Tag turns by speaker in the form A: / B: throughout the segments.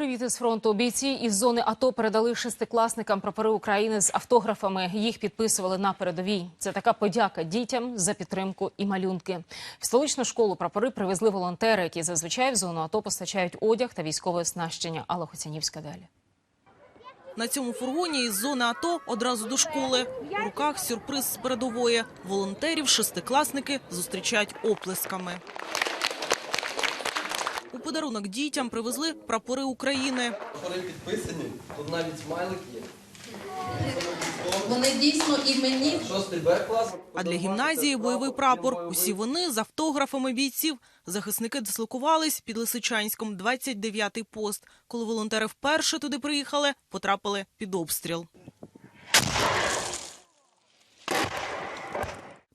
A: Привіт із фронту. Бійці із зони АТО передали шестикласникам прапори України з автографами. Їх підписували на передовій. Це така подяка дітям за підтримку і малюнки. В столичну школу прапори привезли волонтери, які зазвичай в зону АТО постачають одяг та військове оснащення. Алла Хоцянівська далі.
B: На цьому фургоні із зони АТО одразу до школи. У руках сюрприз з передової. Волонтерів шестикласники зустрічають оплесками. У подарунок дітям привезли прапори України.
C: Прапори підписані, тут навіть смайлик є.
D: Вони дійсно і мені
C: Шостий Б.
B: А для гімназії бойовий прапор. Усі вони з автографами бійців. Захисники дислокувались під Лисичанськом, 29-й пост. Коли волонтери вперше туди приїхали, потрапили під обстріл.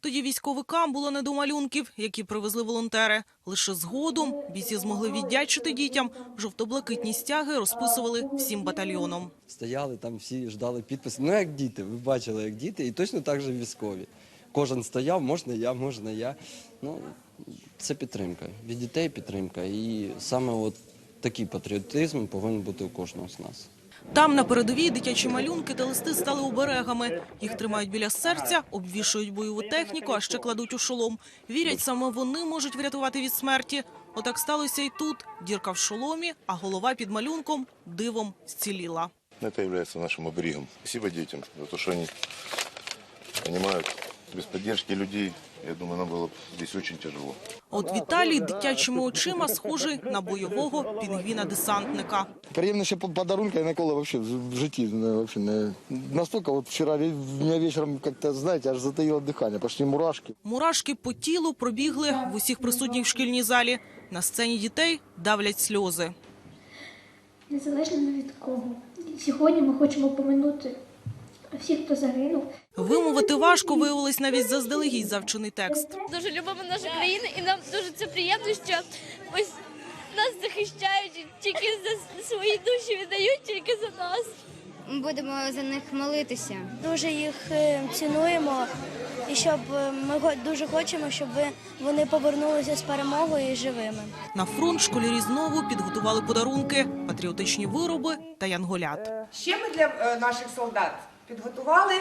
B: Тоді військовикам було не до малюнків, які привезли волонтери. Лише згодом бійці змогли віддячити дітям. Жовто-блакитні стяги розписували всім батальйоном.
C: Стояли там, всі ждали підписи. Ну як діти, ви бачили, як діти, і точно так же військові. Кожен стояв, можна я, можна я. Ну, це підтримка. Від дітей підтримка. І саме от такий патріотизм повинен бути у кожного з нас.
B: Там на передовій дитячі малюнки та листи стали оберегами. Їх тримають біля серця, обвішують бойову техніку, а ще кладуть у шолом. Вірять, саме вони можуть врятувати від смерті. Отак сталося і тут. Дірка в шоломі, а голова під малюнком дивом зціліла.
E: Это является нашим оберегом. Спасибо детям за то, что они понимают, без поддержки людей, я думаю, нам было бы здесь очень тяжело.
B: От Віталій дитячими очима схожий на бойового пінгвіна-десантника.
F: Приємніше по- подарунка я ніколи вообще в в житті не, вообще не... Настолько вот вчера ве- у меня вечером как-то, знаете, аж затаило дыхание, пошли мурашки.
B: Мурашки по тілу пробігли в усіх присутніх в шкільній залі. На сцені дітей давлять сльози.
G: Незалежно ні від кого. Сьогодні ми хочемо поминути всіх, хто загинув.
B: Вимовити важко виявилось навіть заздалегідь завчений текст.
H: дуже любимо нашу країну, і нам дуже це приємно, що ось нас захищають тільки за свої душі віддають тільки за нас.
I: Будемо за них молитися.
G: Дуже їх е, цінуємо і щоб е, ми го- дуже хочемо, щоб вони повернулися з перемогою і живими.
B: На фронт школярі знову підготували подарунки, патріотичні вироби та янголят.
J: Ще ми для е, наших солдат підготували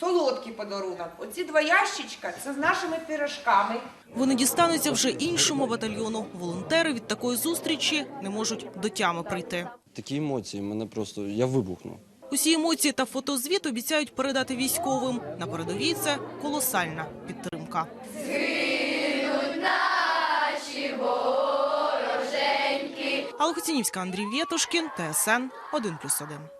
J: солодкий подарунок. Оці два ящичка це з нашими пирожками.
B: Вони дістануться вже іншому батальйону. Волонтери від такої зустрічі не можуть до тями прийти.
C: Такі емоції мене просто я вибухнув.
B: Усі емоції та фотозвіт обіцяють передати військовим. На передовій це колосальна підтримка. Алла Хоцінівська, Андрій Вєтушкін, ТСН 1+,1.